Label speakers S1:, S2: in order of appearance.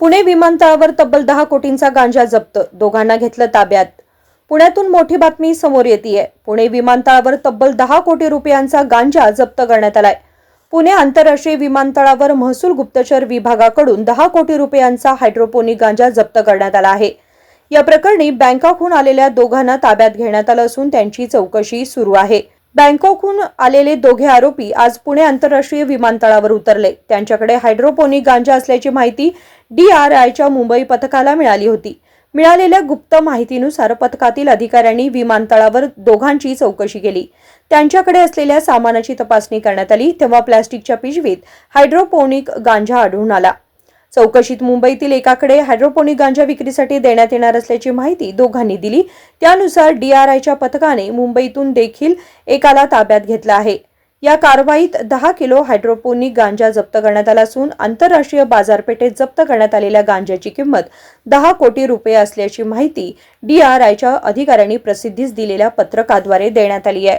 S1: पुणे विमानतळावर तब्बल दहा कोटींचा गांजा जप्त. दोघांना घेतलं ताब्यात. पुण्यातून मोठी बातमी समोर येते पुणे विमानतळावर तब्बल दहा कोटी रुपयांचा गांजा जप्त करण्यात आलाय. पुणे आंतरराष्ट्रीय विमानतळावर महसूल गुप्तचर विभागाकडून दहा कोटी रुपयांचा हायड्रोपोनिक गांजा जप्त करण्यात आला आहे. या प्रकरणी बँकॉकहून आलेल्या दोघांना ताब्यात घेण्यात आलं असून त्यांची चौकशी सुरू आहे. बँकॉकहून आलेले दोघे आरोपी आज पुणे आंतरराष्ट्रीय विमानतळावर उतरले. त्यांच्याकडे हायड्रोपोनिक गांजा असल्याची माहिती डीआरआयच्या मुंबई पथकाला मिळाली होती. मिळालेल्या गुप्त माहितीनुसार पथकातील अधिकाऱ्यांनी विमानतळावर दोघांची चौकशी केली. त्यांच्याकडे असलेल्या सामानाची तपासणी करण्यात आली तेव्हा प्लॅस्टिकच्या पिशवीत हायड्रोपोनिक गांजा आढळून आला. चौकशीत मुंबईतील एकाकडे हायड्रोपोनिक गांजा विक्रीसाठी देण्यात येणार असल्याची माहिती दोघांनी दिली. त्यानुसार डीआरआयच्या पथकाने मुंबईतून देखील एकाला ताब्यात घेतलं आहे. या कारवाईत दहा किलो हायड्रोपोनिक गांजा जप्त करण्यात आला असून आंतरराष्ट्रीय बाजारपेठेत जप्त करण्यात आलेल्या गांजाची किंमत दहा कोटी रुपये असल्याची माहिती डीआरआयच्या अधिकाऱ्यांनी प्रसिद्धीस दिलेल्या पत्रकाद्वारे देण्यात आली आहे.